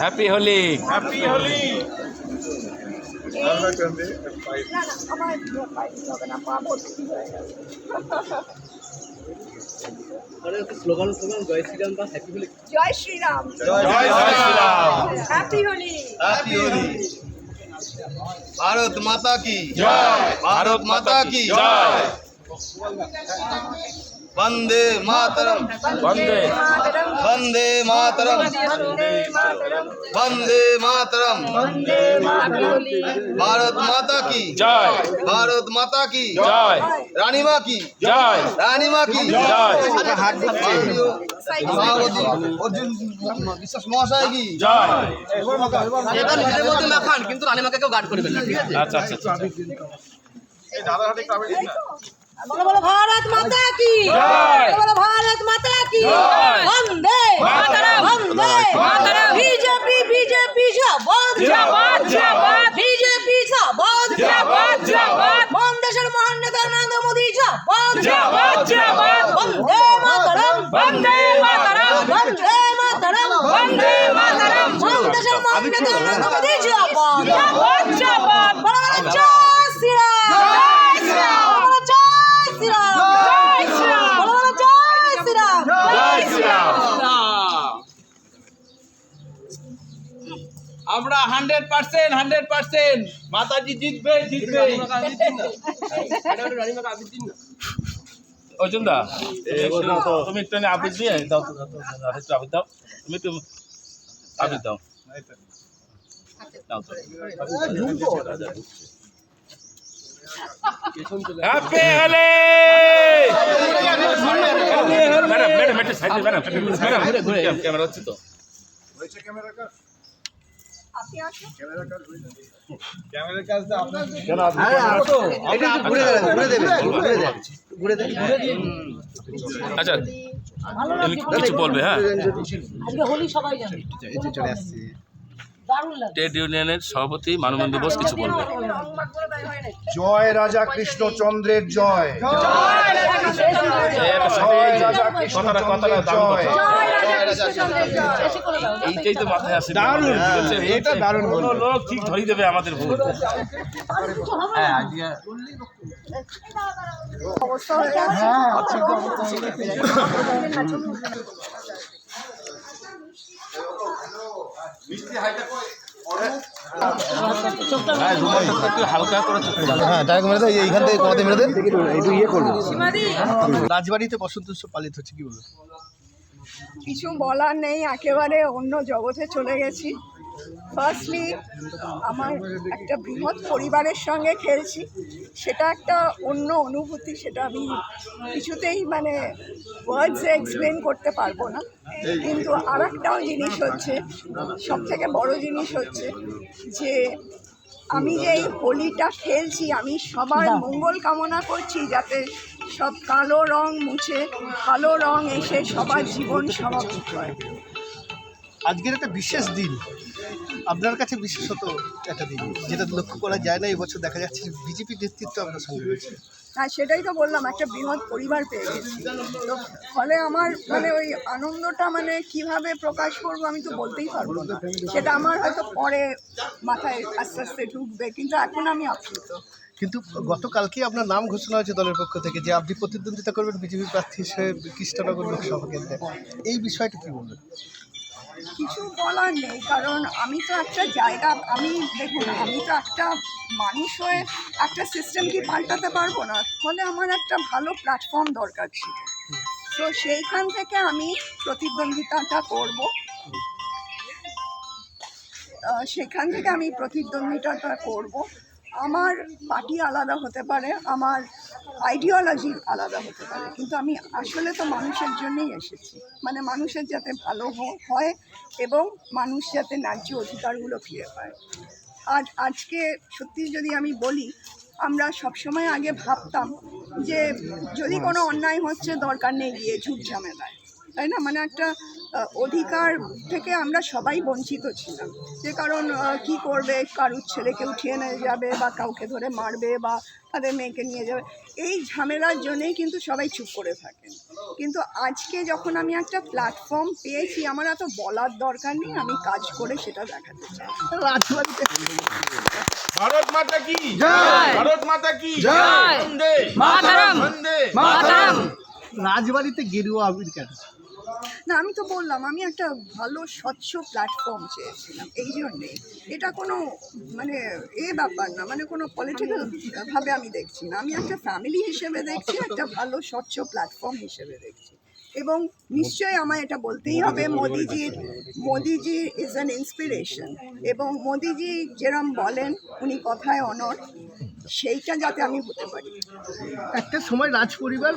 Happy Holi happy Holi ভর্তি হয়ে slogan slogan জয় শ্রীরাম বা হ্যাপি হোলি জয় শ্রীরাম। জয় শ্রীরাম। হ্যাপি হোলি হ্যাপি হোলি ভারত মাতা কি? জয়। ভারত মাতা কি? জয়। বন্দে মাতরম বন্দে মাতরম বন্দে মাতরম বন্দে মাতরম বন্দে মাতরম বন্দে মাতরম ভারত মাতা কি জয় ভারত মাতা কি জয় রানীমা কি জয় রানীমা কি জয় মাননীয় সভাপতি অর্জুন বিশ্বাস মহাশয় কি জয় এটা মধ্যে না খান কিন্তু রানীমাকে কেউ গার্ড করবেন না ঠিক আছে আচ্ছা আচ্ছা ক্লাবের না বলো বলো ভারত মাতা কি? বলো ভারত মাতা কি? বন্দে। বন্দে। বিজেপি বিজেপি জিন্দাবাদ জিন্দাবাদ বিজেপি জিন্দাবাদ জিন্দাবাদ জিন্দাবাদ বাংলাদেশের মহান নেতা নরেন্দ্র মোদি জিন্দাবাদ জিন্দাবাদ জিন্দাবাদ বন্দে মাতরম। বন্দে মাতরম। বন্দে মাতরম। বন্দে মাতরম। বাংলাদেশের মহান নেতা নরেন্দ্র মোদি জিন্দাবাদ জিন্দাবাদ জিন্দাবাদ বড় বড় হান্ড্রেড পার্সেন্ট হান্ড্রেড পার্সেন্ট মাতাজি জিতবে জিতবে অর্জুন দা তুমি একটু আবির দিয়ে দাও একটু আবির দাও তুমি একটু আবির দাও ম্যাডাম ম্যাডাম ম্যাডাম ক্যামেরা হচ্ছে তো আপনি আচ্ছা কিছু বলবে হ্যাঁ? আজকে হোলি সবাই জানে। চলে আসছি দারুণ লাগে। ট্রেড ইউনিয়নের সভাপতি মানবেন্দ্র বোস কিছু বলবে? জয় রাজা কৃষ্ণচন্দ্রের জয়। একটা সাথে এই এইটাই তো মাথায় আসে দারুণ এটা লোক ঠিক দেবে আমাদের ভুল রাজবাড়িতে বসন্ত উৎসব পালিত হচ্ছে কি বলব কিছু বলার নেই একেবারে অন্য জগতে চলে গেছি। ফার্স্টলি আমার একটা বৃহৎ পরিবারের সঙ্গে খেলছি সেটা একটা অন্য অনুভূতি সেটা আমি কিছুতেই মানে ওয়ার্ডসে এক্সপ্লেন করতে পারব না। কিন্তু আর একটাও জিনিস হচ্ছে সব থেকে বড় জিনিস হচ্ছে যে আমি যে এই হোলিটা খেলছি আমি সবার মঙ্গল কামনা করছি যাতে সব কালো রং মুছে ভালো রং এসে সবার জীবন সমাপ্ত হয়। আজকের একটা বিশেষ দিন। আপনার কাছে বিশেষত একটা দিন যেটা লক্ষ্য করা যায় না এবছর দেখা যাচ্ছে বিজেপি নেতৃত্ব আপনার সঙ্গে রয়েছে। হ্যাঁ সেটাই তো বললাম একটা বৃহৎ পরিবার পেয়ে গেছি। তো ফলে আমার মানে ওই আনন্দটা মানে কীভাবে প্রকাশ করব আমি তো বলতেই পারব না। সেটা আমার হয়তো পরে মাথায় আস্তে আস্তে ঢুকবে কিন্তু এখন আমি আপ্লুত। কিন্তু গতকালকে আপনার নাম ঘোষণা হয়েছে দলের পক্ষ থেকে যে আপনি প্রতিদ্বন্দ্বিতা করবেন বিজেপি প্রার্থী হিসেবে কৃষ্ণনগর লোকসভা কেন্দ্রে। এই বিষয়টা কি বলবেন? কিছু বলার নেই, কারণ আমি তো একটা জায়গা, আমি দেখুন, আমি তো একটা মানুষ হয়ে একটা সিস্টেম কি পাল্টাতে পারব না? ফলে আমার একটা ভালো প্ল্যাটফর্ম দরকার ছিল। তো সেইখান থেকে আমি প্রতিদ্বন্দ্বিতাটা করব। সেখান থেকে আমি প্রতিদ্বন্দ্বিতাটা করব। আমার পার্টি আলাদা হতে পারে আমার আইডিওলজি আলাদা হতে পারে। কিন্তু আমি আসলে তো মানুষের জন্যই এসেছি। মানে মানুষের যাতে ভালো হয় এবং মানুষ যাতে ন্যায্য অধিকারগুলো ফিরে পায়। আর আজকে সত্যি যদি আমি বলি আমরা সবসময় আগে ভাবতাম যে যদি কোনো অন্যায় হচ্ছে দরকার নেই গিয়ে ঝুট ঝামেলায়। তাই না? মানে একটা অধিকার থেকে আমরা সবাই বঞ্চিত ছিলাম। যে কারণ কি করবে? কারুর ছেলেকে উঠিয়ে নিয়ে যাবে বা কাউকে ধরে মারবে বা তাদের মেয়েকে নিয়ে যাবে। এই ঝামেলার জন্যেই কিন্তু সবাই চুপ করে থাকেন। কিন্তু আজকে যখন আমি একটা প্ল্যাটফর্ম পেয়েছি আমার এত বলার দরকার নেই আমি কাজ করে সেটা দেখাতে চাই। ভারত মাতা কি? ভারত মাতা কি? রাজবাড়িতে গেরুয়া আবির কেন? না, আমি তো বললাম, আমি একটা ভালো, স্বচ্ছ প্ল্যাটফর্ম চেয়েছিলাম, এই জন্যে। এটা কোনো মানে এ ব্যাপার না মানে কোনো পলিটিক্যাল ভাবে আমি দেখছি না। আমি একটা ফ্যামিলি হিসেবে দেখছি, একটা ভালো, স্বচ্ছ প্ল্যাটফর্ম হিসেবে দেখছি। এবং নিশ্চয়ই আমায় এটা বলতেই হবে, মোদিজির, মোদিজি ইজ অ্যান ইন্সপিরেশন এবং মোদিজি যেরম বলেন, উনি কথায় অনর সেইটা যাতে আমি হতে পারি। একটা সময় রাজ পরিবার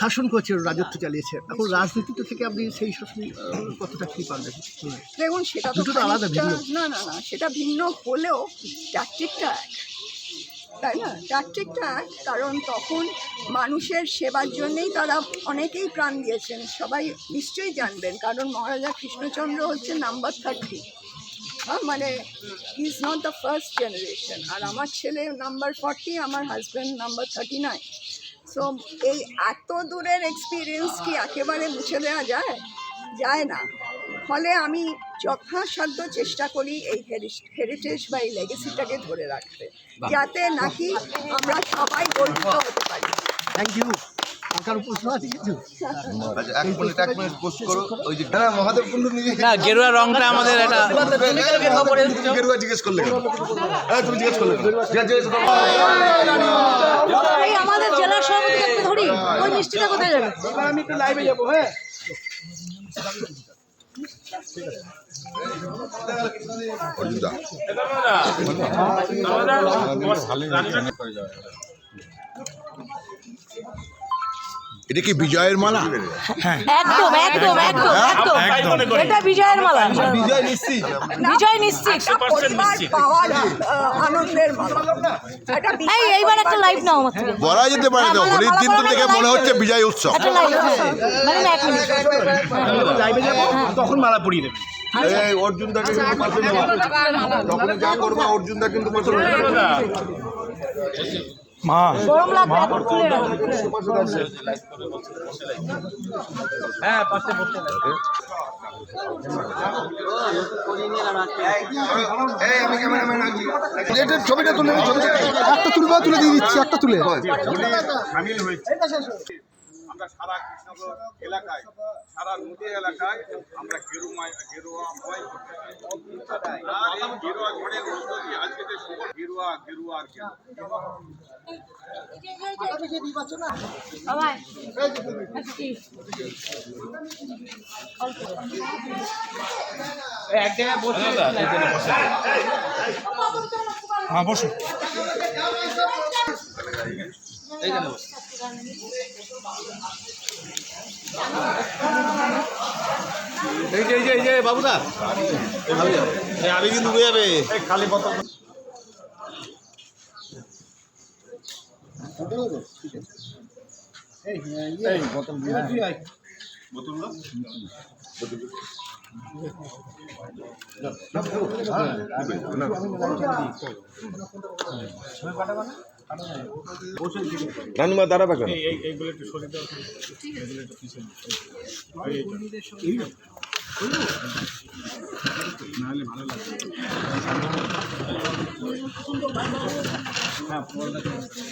শাসন করছে রাজত্ব চালিয়েছে। এখন রাজনীতিতে থেকে আপনি সেই শাসন কতটা কি পারবেন? দেখুন সেটা তো দুটো তো আলাদা ভিন্ন। না না না সেটা ভিন্ন হলেও ট্যাকটিকটা এক। তাই না? ট্যাকটিকটা এক কারণ তখন মানুষের সেবার জন্যেই তারা অনেকেই প্রাণ দিয়েছেন। সবাই নিশ্চয়ই জানবেন কারণ মহারাজা কৃষ্ণচন্দ্র হচ্ছে নাম্বার থার্টি হ্যাঁ মানে is not the first generation আর আমার ছেলে নাম্বার ফর্টি আমার husband number thirty nine so এই এত দূরের এক্সপিরিয়েন্স কি একেবারে মুছে দেওয়া যায় যায় না ফলে আমি যথাসাধ্য চেষ্টা করি এই হেরিটেজ বা এই লেগেসিটাকে ধরে রাখতে যাতে নাকি আমরা সবাই গর্বিত হতে পারি থ্যাংক ইউ কারও প্রশ্ন আছে কিছু এক মিনিট এক মিনিট পোস্ট করো ওই যে না মহাদেব কুণ্ডু নিজে না গেরুয়া রংটা আমাদের এটা গেরুয়া জিজ্ঞেস করলে হ্যাঁ তুমি জিজ্ঞেস করলে কেন জিজ্ঞেস জিজ্ঞেস করো। এই আমাদের জেলার সভাপতিকে একটু ধরি ওই মিষ্টিটা কোথায় আমি একটু লাইভে যাব হ্যাঁ? অর্জুনদা এটা কি বিজয়ের মালা একদম একদম একদম একদম এটা বিজয়ের মালা বিজয় নিশ্চিত বিজয় নিশ্চিত আনন্দের এই এইবার একটা লাইভ নাও আমার থেকে বলা যেতে পারে তো হোলির দিন তো দেখে মনে হচ্ছে বিজয় উৎসব একটা লাইভ মানে না, এক মিনিট লাইভে যাব তখন মালা পরিয়ে দেবে এই অর্জুন দাকে কিন্তু পাশে নেওয়া যখন যা করবা অর্জুন দা কিন্তু পাশে গরম লাগবে এখন ছবিটা একটা তুলবা তুলে দিয়ে দিচ্ছি একটা তুলে। সামিল হয়েছে। আমরা সারা কৃষ্ণনগর এলাকায় সারা নদী এলাকায় আমরা গেরুমায় গেরুয়াময় গেরুয়া ঘরের মধ্য দিয়ে আজকে যে গেরুয়া গেরুয়া আর গেরুয়া। এক জায়গায় বসে হ্যাঁ বসো। এই যে এই যে এই যে বাবুদা। আমি কিন্তু যাবে খালি বোতল। রানুমা দাঁড়াবে কেন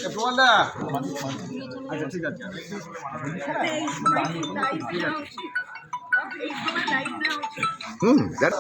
প্রমাণদা আচ্ছা ঠিক আছে। হুম দেখ।